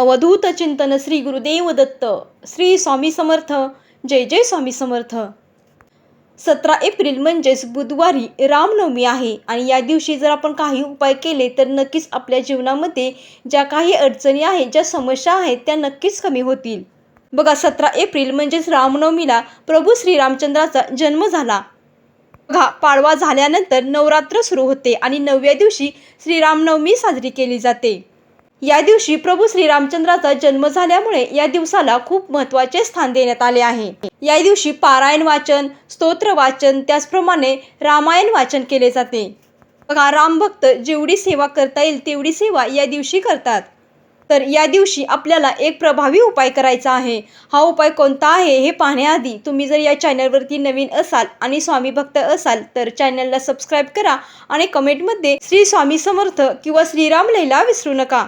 अवधूत चिंतन श्री गुरुदेव दत्त श्री स्वामी समर्थ जय जय स्वामी समर्थ. सतरा एप्रिल म्हणजेच बुधवारी रामनवमी आहे आणि या दिवशी जर आपण काही उपाय केले तर नक्कीच आपल्या जीवनामध्ये ज्या काही अडचणी आहेत ज्या समस्या आहेत त्या नक्कीच कमी होतील. बघा सतरा एप्रिल म्हणजेच रामनवमीला प्रभू श्रीरामचंद्राचा जन्म झाला. बघा पाडवा झाल्यानंतर नवरात्र सुरू होते आणि नवव्या दिवशी श्रीरामनवमी साजरी केली जाते. या दिवशी प्रभू श्रीरामचंद्राचा जन्म झाल्यामुळे या दिवसाला खूप महत्त्वाचे स्थान देण्यात आले आहे. या दिवशी पारायण वाचन स्तोत्र वाचन त्याचप्रमाणे रामायण वाचन केले जाते. बघा रामभक्त जेवढी सेवा करता येईल तेवढी सेवा या दिवशी करतात. तर या दिवशी आपल्याला एक प्रभावी उपाय करायचा आहे. हा उपाय कोणता आहे हे पाहण्याआधी तुम्ही जर या चॅनलवरती नवीन असाल आणि स्वामी भक्त असाल तर चॅनलला सबस्क्राईब करा आणि कमेंटमध्ये श्री स्वामी समर्थ किंवा श्रीराम लैला विसरू नका.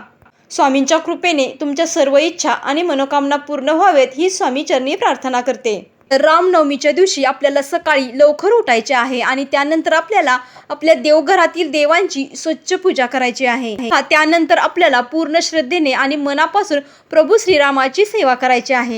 स्वामींच्या कृपेने तुमच्या सर्व इच्छा आणि मनोकामना पूर्ण व्हावेत ही स्वामी चरणी प्रार्थना करते. रामनवमीच्या दिवशी आपल्याला सकाळी लवकर उठायचे आहे आणि त्यानंतर आपल्याला आपल्या देवघरातील देवांची स्वच्छ पूजा करायची आहे. हा त्यानंतर आपल्याला पूर्ण श्रद्धेने आणि मनापासून प्रभू श्रीरामाची सेवा करायची आहे.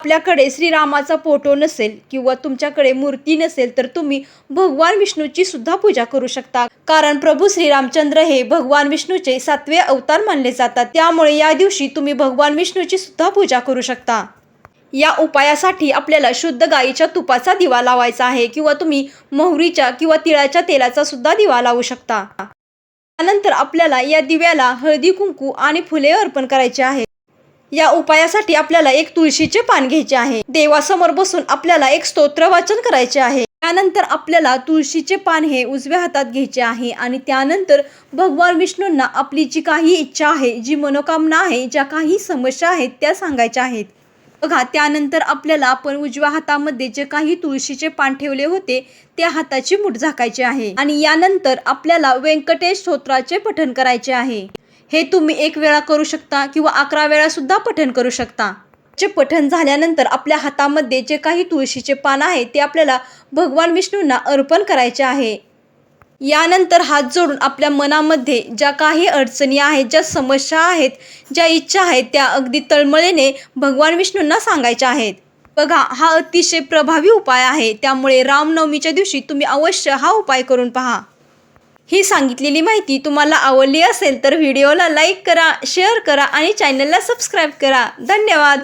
आपल्याकडे श्रीरामाचा फोटो नसेल किंवा तुमच्याकडे मूर्ती नसेल तर तुम्ही भगवान विष्णूची सुद्धा पूजा करू शकता. कारण प्रभू श्रीरामचंद्र हे भगवान विष्णूचे सातवे अवतार मानले जातात. त्यामुळे या दिवशी तुम्ही भगवान विष्णूची सुद्धा पूजा करू शकता. या उपायासाठी आपल्याला शुद्ध गाईच्या तुपाचा दिवा लावायचा आहे किंवा तुम्ही मोहरीच्या किंवा तिळाच्या तेलाचा सुद्धा दिवा लावू शकता. त्यानंतर आपल्याला या दिव्याला हळदी कुंकू आणि फुले अर्पण करायचे आहे. या उपायासाठी आपल्याला एक तुळशीचे पान घ्यायचे आहे. देवासमोर बसून आपल्याला एक स्तोत्र वाचन करायचे आहे. त्यानंतर आपल्याला तुळशीचे पान हे उजव्या हातात घ्यायचे आहे आणि त्यानंतर भगवान विष्णूंना आपली जी काही इच्छा आहे जी मनोकामना आहे ज्या काही समस्या आहेत त्या सांगायच्या आहेत. बघा त्यानंतर आपल्याला आपण उजव्या हातामध्ये जे काही तुळशीचे पान ठेवले होते त्या हाताची मूठ झाकायची आहे आणि यानंतर आपल्याला व्यंकटेश स्तोत्राचे पठण करायचे आहे. हे तुम्ही एक वेळा करू शकता किंवा अकरा वेळा सुद्धा पठण करू शकता. जे पठण झाल्यानंतर आपल्या हातामध्ये जे काही तुळशीचे पान आहे ते आपल्याला भगवान विष्णूंना अर्पण करायचे आहे. यानंतर हात जोडून आपल्या मनामध्ये ज्या काही अडचणी आहेत ज्या समस्या आहेत ज्या इच्छा आहेत त्या अगदी तळमळीने भगवान विष्णूंना सांगायच्या आहेत. बघा हा अतिशय प्रभावी उपाय आहे. त्यामुळे रामनवमीच्या दिवशी तुम्ही अवश्य हा उपाय करून पहा. ही सांगितलेली माहिती तुम्हाला आवडली असेल तर व्हिडिओला लाईक करा शेअर करा आणि चॅनलला सबस्क्राईब करा. धन्यवाद.